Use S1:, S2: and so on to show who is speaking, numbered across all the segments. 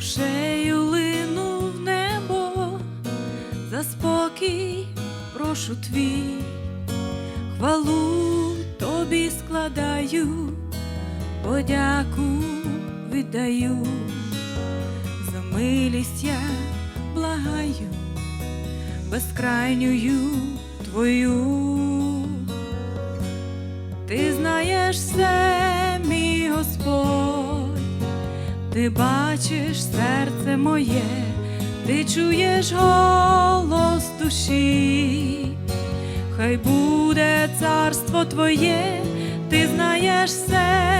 S1: душею лину в небо, за спокій прошу твій, хвалу тобі складаю, подяку віддаю, за милість я благаю, безкрайнюю твою, ти знаєш все ти бачиш серце моє, ти чуєш голос душі, хай буде царство Твоє, ти знаєш все,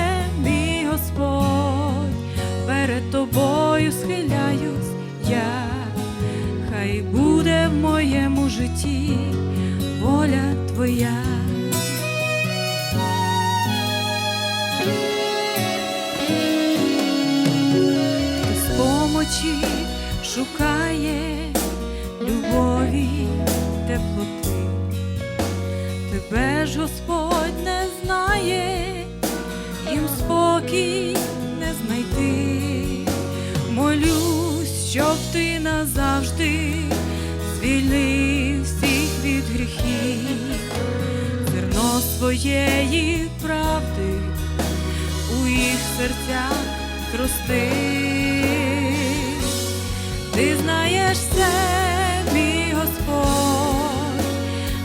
S1: мій Господь, перед тобою схиляюсь я, хай буде в моєму житті воля Твоя. Помочі шукає любові, теплоти, тебе ж Господь не знає, їм спокій не знайти. Молюсь, щоб ти назавжди звільнив всіх від гріхів, зерно своєї правди у їх серцях зрости. Ти знаєш все, мій Господь,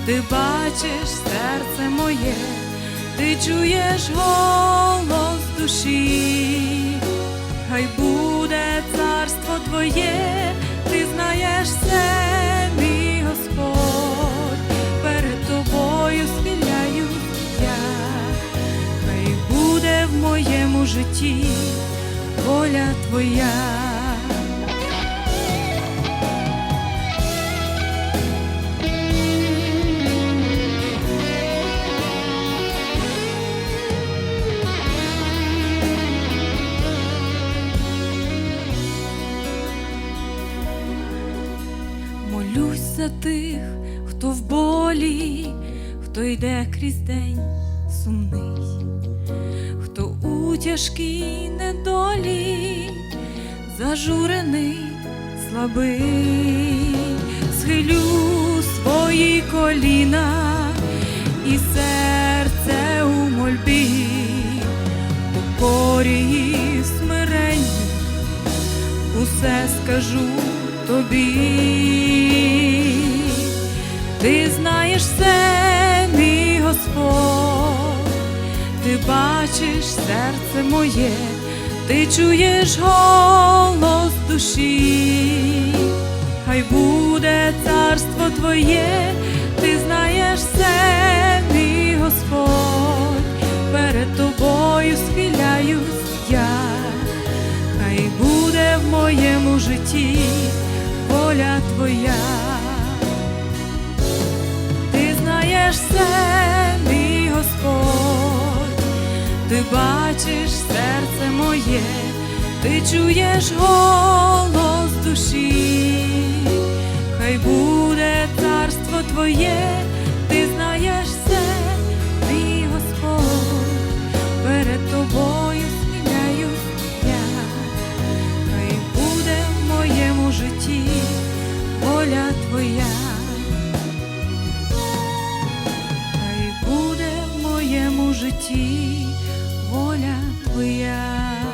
S1: ти бачиш серце моє, ти чуєш голос душі, хай буде царство Твоє, ти знаєш все, мій Господь, перед тобою схиляюсь я. Хай буде в моєму житті воля твоя. За тих, хто в болі, хто йде крізь день сумний, хто у тяжкій недолі, зажурений, слабий, схилю свої коліна і серце у мольбі, покорі і смиренні. Усе скажу тобі. Ти знаєш все, мій Господь, ти бачиш серце моє, ти чуєш голос душі, хай буде царство твоє, ти знаєш все, мій Господь, перед тобою схиляюсь я. Хай буде в моєму житті воля твоя. Ти знаєш все, мій Господь, ти бачиш серце моє, ти чуєш голос душі, хай буде царство твоє, твоя, хай буде в моєму житті воля твоя.